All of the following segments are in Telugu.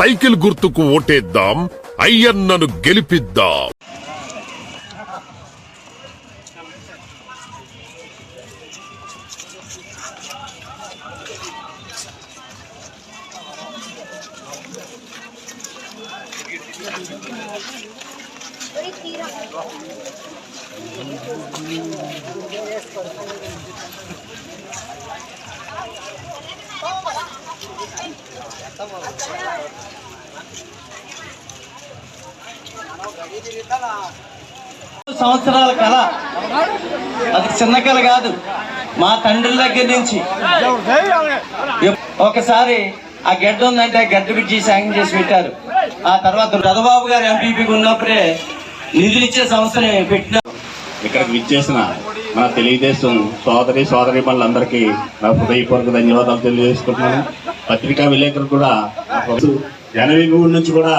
సైకిల్ గుర్తుకు ఓటేద్దాం అయ్యన్నను గెలిపిద్దాం. సంవత్సరాల కళ. అది చిన్న కళ కాదు. మా తండ్రుల దగ్గర నుంచి. ఒకసారి ఆ గడ్డ ఉందంటే ఆ గడ్డ బిడ్జి శాంక్షన్ చేసి పెట్టారు. ఆ తర్వాత రథబాబు గారు ఎంపీపీకి ఉన్నప్పుడే నిధులు ఇచ్చే సంస్థని పెట్టిన ఇక్కడికి విచ్చేసిన మన తెలుగుదేశం సోదరి సోదరి మళ్ళందరికీ నా హృదయపూర్వక ధన్యవాదాలు తెలియజేసుకుంటున్నాను. పత్రికా విలేకరు కూడా జనవరి మూడు నుంచి కూడా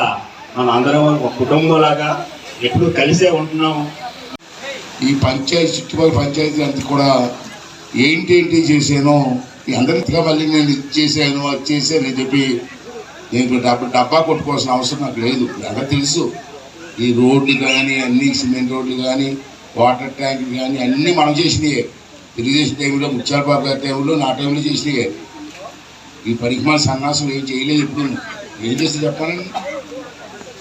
మనం అందరం ఒక కుటుంబం లాగా ఎప్పుడు కలిసే ఉంటున్నాము ఈ పంచాయతీ చుట్టుపక్కల పంచాయతీ అంతా కూడా ఏంటి ఏంటి చేశాను అందరిగా మళ్ళీ నేను ఇది చేశాను అది చేశాను అని చెప్పి నేను డబ్బా డబ్బా కొట్టుకోవాల్సిన అవసరం నాకు లేదు. అందరూ తెలుసు ఈ రోడ్లు కానీ అన్ని సిమెంట్ రోడ్లు కానీ వాటర్ ట్యాంకులు కానీ అన్నీ మనం చేసినాయే. తెలుగుదేశం టైంలో ముత్యాలబాబు గారి టైంలో నా టైంలో చేసినాయే. ఈ పరిమాణ సన్నాసం ఏం చేయలేదు ఇప్పుడు. ఏం చేస్తే చెప్పానండి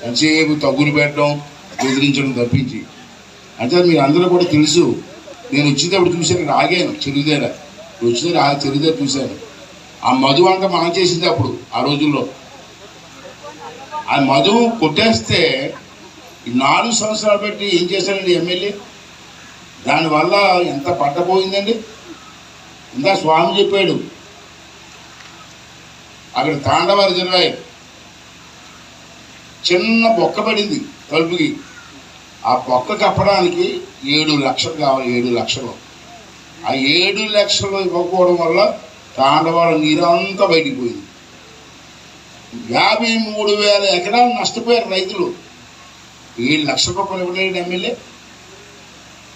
ఎంతసేపు తగ్గులు పెట్టడం బెదిరించడం తప్పించి. అంటే మీరు అందరూ కూడా తెలుసు. నేను వచ్చేటప్పుడు చూశాను రాగాను చెరువుదేర వచ్చిన ఆ చెరువుదేర చూశాను. ఆ మధు అంతా మనం చేసింది అప్పుడు ఆ రోజుల్లో. ఆ మధు కొట్టేస్తే ఈ నాలుగు సంవత్సరాలు పెట్టి ఏం చేశారండి ఎమ్మెల్యే? దానివల్ల ఎంత పట్టపోయిందండి? ఇందా స్వామి చెప్పాడు అక్కడ తాండవ రిజర్వాయర్ చిన్న బొక్క పడింది తలుపుకి. ఆ బొక్క కప్పడానికి ఏడు లక్షలు కావాలి ఏడు లక్షలు. ఆ ఏడు లక్షలు ఇవ్వకపోవడం వల్ల తాండవాడ నీరంతా బయటికి పోయింది. యాభై మూడు వేల ఎకరాలు నష్టపోయారు రైతులు. ఏడు లక్షల రూపాయలు ఇవ్వలేడు ఎమ్మెల్యే.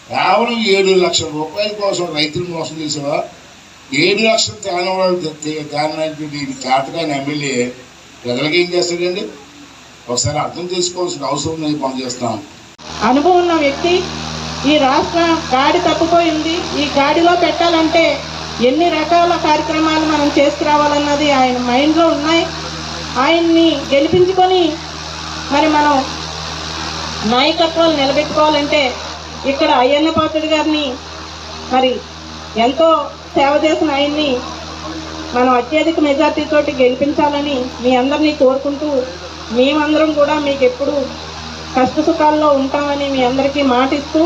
కేవలం ఏడు లక్షల రూపాయల కోసం రైతులు మోసం చేసేవా? ఏడు లక్షలు తేనవాళ్ళు తేనటువంటి చేతకాని ఎమ్మెల్యే ప్రజలకి ఏం చేస్తాడండి? ఒకసారి అర్థం చేసుకోవాల్సిన అవసరం నేను పనిచేస్తాం అనుభవం ఉన్న వ్యక్తి ఈ రాష్ట్రం గాడి తప్పిపోయింది ఈ గాడిలో పెట్టాలంటే ఎన్ని రకాల కార్యక్రమాలు మనం చేసుకురావాలన్నది ఆయన మైండ్లో ఉన్నాయి. ఆయన్ని గెలిపించుకొని మరి మనం నాయకత్వాలు నిలబెట్టుకోవాలంటే ఇక్కడ అయ్యన్న పాత్రుడు గారిని మరి ఎంతో సేవ చేసిన ఆయన్ని మనం అత్యధిక మెజార్టీతోటి గెలిపించాలని మీ అందరినీ కోరుకుంటూ మేమందరం కూడా మీకు ఎప్పుడు కష్ట సుఖాల్లో ఉంటామని మీ అందరికీ మాటిస్తూ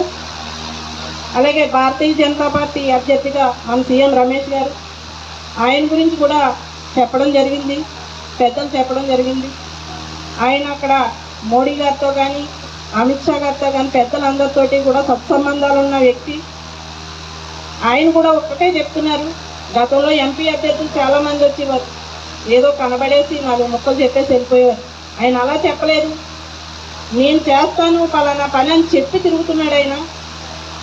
అలాగే భారతీయ జనతా పార్టీ అభ్యర్థిగా మన సీఎం రమేష్ గారు ఆయన గురించి కూడా చెప్పడం జరిగింది పెద్దలు చెప్పడం జరిగింది. ఆయన అక్కడ మోడీ గారితో కానీ అమిత్ షా గారితో కానీ పెద్దలందరితోటి కూడా సత్సంబంధాలు ఉన్న వ్యక్తి. ఆయన కూడా ఒక్కటే చెప్తున్నారు. గతంలో ఎంపీ అభ్యర్థులు చాలా మంది వచ్చేవారు. ఏదో కనబడేసి నాలుగు ముక్కలు చెప్పేసి వెళ్ళిపోయేవారు. ఆయన అలా చెప్పలేదు. నేను చేస్తాను పలానా పని అని చెప్పి తిరుగుతున్నాడు ఆయన.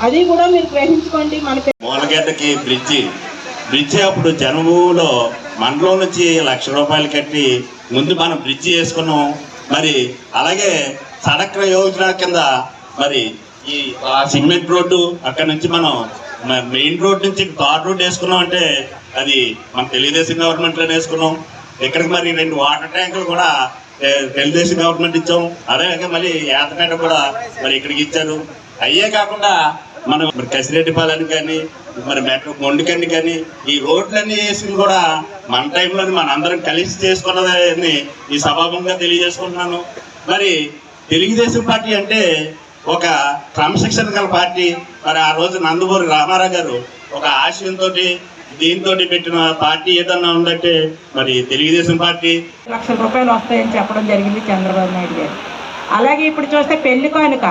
అది కూడా మీరు గ్రహించుకోండి. మన మూలగడ్డకి బ్రిడ్జి. బ్రిడ్జి అప్పుడు జనములో మండలం నుంచి లక్ష రూపాయలు కట్టి ముందు మనం బ్రిడ్జి వేసుకున్నాం. మరి అలాగే సడక్ర యోజన కింద మరి ఈ సిమెంట్ రోడ్డు అక్కడ నుంచి మనం మెయిన్ రోడ్ నుంచి థార్ రోడ్ వేసుకున్నాం అంటే అది మన తెలుగుదేశం గవర్నమెంట్లో వేసుకున్నాం. ఇక్కడికి మరి రెండు వాటర్ ట్యాంకులు కూడా తెలుగుదేశం గవర్నమెంట్ ఇచ్చాం. అదేవిధంగా మళ్ళీ ఏతపేట కూడా మరి ఇక్కడికి ఇచ్చారు. అయ్యే కాకుండా మనం మరి కసిరెడ్డిపాలని కానీ మరి మెట్రో మొండికండి కానీ ఈ రోడ్లన్నీ వేసి కూడా మన టైంలో మన అందరం కలిసి చేసుకున్నదని ఈ సభాభంగా తెలియజేసుకుంటున్నాను. మరి తెలుగుదేశం పార్టీ అంటే ఒక క్రమశిక్షణ గల పార్టీ. మరి ఆ రోజు నందమూరి రామారావు గారు ఒక ఆశయంతో దీంతో పెట్టిన పార్టీ ఏదన్నా ఉందంటే మరి తెలుగుదేశం పార్టీ. లక్షల రూపాయలు వస్తాయని చెప్పడం జరిగింది చంద్రబాబు నాయుడు గారు. అలాగే ఇప్పుడు చూస్తే పెళ్ళి కానుక.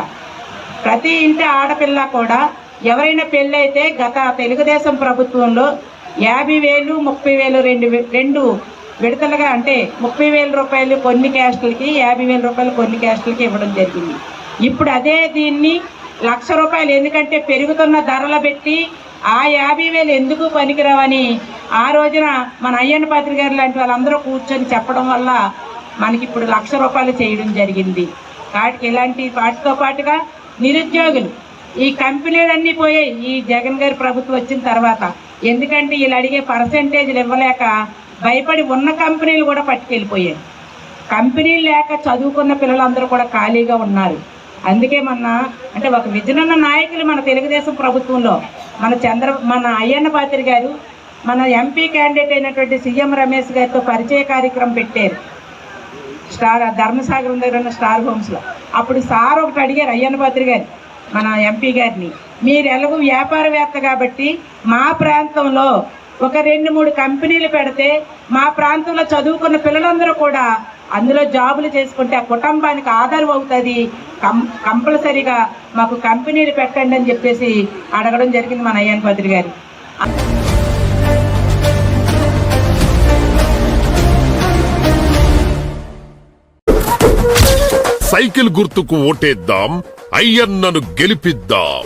ప్రతి ఇంటి ఆడపిల్ల కూడా ఎవరైనా పెళ్ళి అయితే గత తెలుగుదేశం ప్రభుత్వంలో యాభై వేలు ముప్పై వేలు రెండు వే- రెండు విడతలుగా అంటే ముప్పై వేల రూపాయలు కొన్ని క్యాస్టులకి యాభై వేల రూపాయలు కొన్ని క్యాస్టులకి ఇవ్వడం జరిగింది. ఇప్పుడు అదే దీన్ని లక్ష రూపాయలు ఎందుకంటే పెరుగుతున్న ధరలు పెట్టి ఆ యాభై వేలు ఎందుకు పనికిరావని ఆ రోజున మన అయ్యన్న పాత్రి గారు లాంటి వాళ్ళందరూ కూర్చొని చెప్పడం వల్ల మనకి ఇప్పుడు లక్ష రూపాయలు చేయడం జరిగింది. వాటికి ఇలాంటి వాటితో పాటుగా నిరుద్యోగులు ఈ కంపెనీలన్నీ పోయాయి. ఈ జగన్ గారి ప్రభుత్వం వచ్చిన తర్వాత ఎందుకంటే వీళ్ళు అడిగే పర్సంటేజ్లు ఇవ్వలేక భయపడి ఉన్న కంపెనీలు కూడా పట్టుకెళ్ళిపోయాయి. కంపెనీలు లేక చదువుకున్న పిల్లలందరూ కూడా ఖాళీగా ఉన్నారు. అందుకే మన అంటే ఒక విజనున్న నాయకులు మన తెలుగుదేశం ప్రభుత్వంలో మన చంద్ర మన అయ్యన్న పాత్రి గారు మన ఎంపీ క్యాండిడేట్ అయినటువంటి సీఎం రమేష్ గారితో పరిచయ కార్యక్రమం పెట్టారు. స్టార్ ధర్మసాగరం దగ్గర ఉన్న స్టార్ హోమ్స్లో. అప్పుడు సార్ ఒకటి అడిగారు అయ్యన్న పాత్రి గారు మన ఎంపీ గారిని మీరు ఎలాగో వ్యాపారవేత్త కాబట్టి మా ప్రాంతంలో ఒక రెండు మూడు కంపెనీలు పెడితే మా ప్రాంతంలో చదువుకున్న పిల్లలందరూ కూడా అందులో జాబులు చేసుకుంటే ఆ కుటుంబానికి ఆధారం అవుతుంది. కం కంపల్సరీగా మాకు కంపెనీలు పెట్టండి అని చెప్పేసి అడగడం జరిగింది మన అయ్యాన్ పత్రి గారు. సైకిల్ గుర్తుకు ఓటేద్దాం అయ్యన్నను గెలిపిద్దాం.